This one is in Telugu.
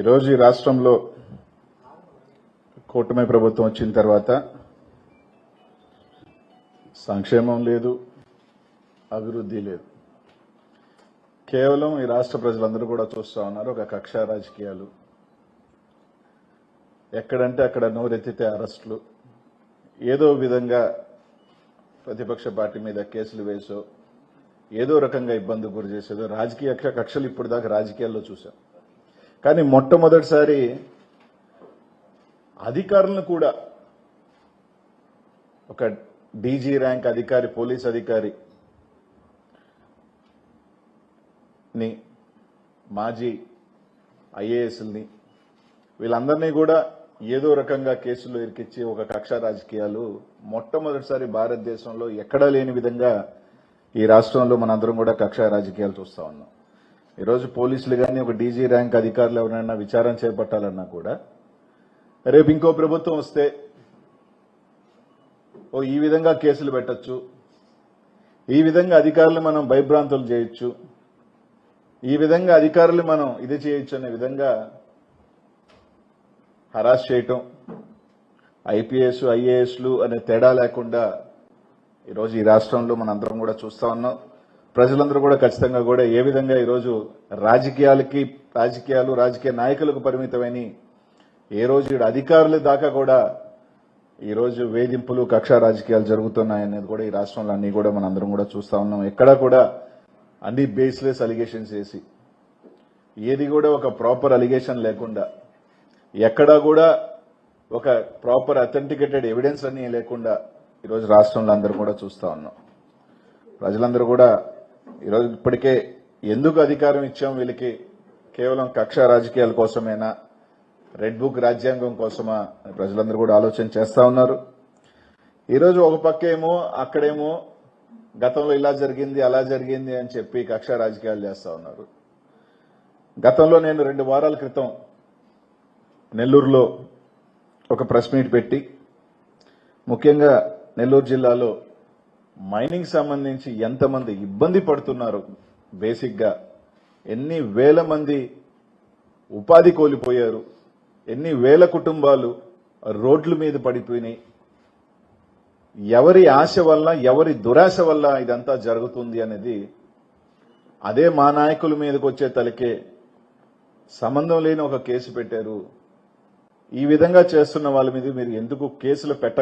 ఈరోజు ఈ రాష్ట్రంలో కూటమి ప్రభుత్వం వచ్చిన తర్వాత సంక్షేమం లేదు అభివృద్ధి లేదు. కేవలం ఈ రాష్ట్ర ప్రజలందరూ కూడా చూస్తూ ఉన్నారు ఒక కక్ష రాజకీయాలు. ఎక్కడంటే అక్కడ నోరెత్తితే అరెస్టులు. ఏదో విధంగా ప్రతిపక్ష పార్టీ మీద కేసులు వేసో ఏదో రకంగా ఇబ్బంది గురి చేసేదో రాజకీయ కక్షలు ఇప్పుడు దాకా రాజకీయాల్లో చూసాం కానీ మొట్టమొదటిసారి అధికారులను కూడా ఒక డీజీ ర్యాంక్ అధికారి పోలీస్ అధికారి ని మాజీ ఐఏఎస్ని వీళ్ళందరినీ కూడా ఏదో రకంగా కేసులు ఇరికిచ్చి ఒక కక్ష రాజకీయాలు మొట్టమొదటిసారి భారతదేశంలో ఎక్కడా లేని విధంగా ఈ రాష్ట్రంలో మనందరం కూడా కక్ష రాజకీయాలు చూస్తా ఉన్నాం. ఈరోజు పోలీసులు కానీ ఒక డీజీ ర్యాంక్ అధికారులు ఎవరైనా విచారణ చేపట్టాలన్నా కూడా రేపు ఇంకో ప్రభుత్వం వస్తే ఓ ఈ విధంగా కేసులు పెట్టొచ్చు. ఈ విధంగా అధికారులు మనం భయభ్రాంతులు చేయొచ్చు. ఈ విధంగా అధికారులు మనం ఇది చేయొచ్చు అనే విధంగా హరాస్ చేయటం. ఐపీఎస్ ఐఏఎస్లు అనే తేడా లేకుండా ఈరోజు ఈ రాష్ట్రంలో మనందరం కూడా చూస్తా ఉన్నాం. ప్రజలందరూ కూడా ఖచ్చితంగా కూడా ఏ విధంగా ఈరోజు రాజకీయాలకి రాజకీయాలు రాజకీయ నాయకులకు పరిమితమైన ఏ రోజు ఈడ అధికారుల దాకా కూడా ఈరోజు వేధింపులు కక్ష రాజకీయాలు జరుగుతున్నాయనేది కూడా ఈ రాష్ట్రంలో అన్ని కూడా మనందరం కూడా చూస్తా ఉన్నాం. ఎక్కడా కూడా అన్ని బేస్లెస్ అలిగేషన్స్ వేసి ఏది కూడా ఒక ప్రాపర్ అలిగేషన్ లేకుండా ఎక్కడా కూడా ఒక ప్రాపర్ అథెంటికేటెడ్ ఎవిడెన్స్ అన్ని లేకుండా ఈరోజు రాష్ట్రంలో అందరూ కూడా చూస్తా ఉన్నాం. ప్రజలందరూ కూడా ఈరోజు ఇప్పటికే ఎందుకు అధికారం ఇచ్చాం వీళ్ళకి? కేవలం కక్ష రాజకీయాల కోసమేనా? రెడ్ బుక్ రాజ్యాంగం కోసమా? అని ప్రజలందరూ కూడా ఆలోచన చేస్తా ఉన్నారు. ఈరోజు ఒక పక్కేమో అక్కడేమో గతంలో ఇలా జరిగింది అలా జరిగింది అని చెప్పి కక్ష రాజకీయాలు చేస్తా ఉన్నారు. గతంలో నేను రెండు వారాల క్రితం నెల్లూరులో ఒక ప్రెస్ మీట్ పెట్టి ముఖ్యంగా నెల్లూరు జిల్లాలో మైనింగ్ సంబంధించి ఎంతమంది ఇబ్బంది పడుతున్నారు? బేసిక్గా ఎన్ని వేల మంది ఉపాధి కోల్పోయారు? ఎన్ని వేల కుటుంబాలు రోడ్ల మీద పడిపోయినాయి? ఎవరి ఆశ వల్ల ఎవరి దురాశ వల్ల ఇదంతా జరుగుతుంది అనేది అదే మా నాయకుల మీదకి వచ్చే తలకే సంబంధం లేని ఒక కేసు పెట్టారు. ఈ విధంగా చేస్తున్న వాళ్ళ మీద మీరు ఎందుకు కేసులు పెట్ట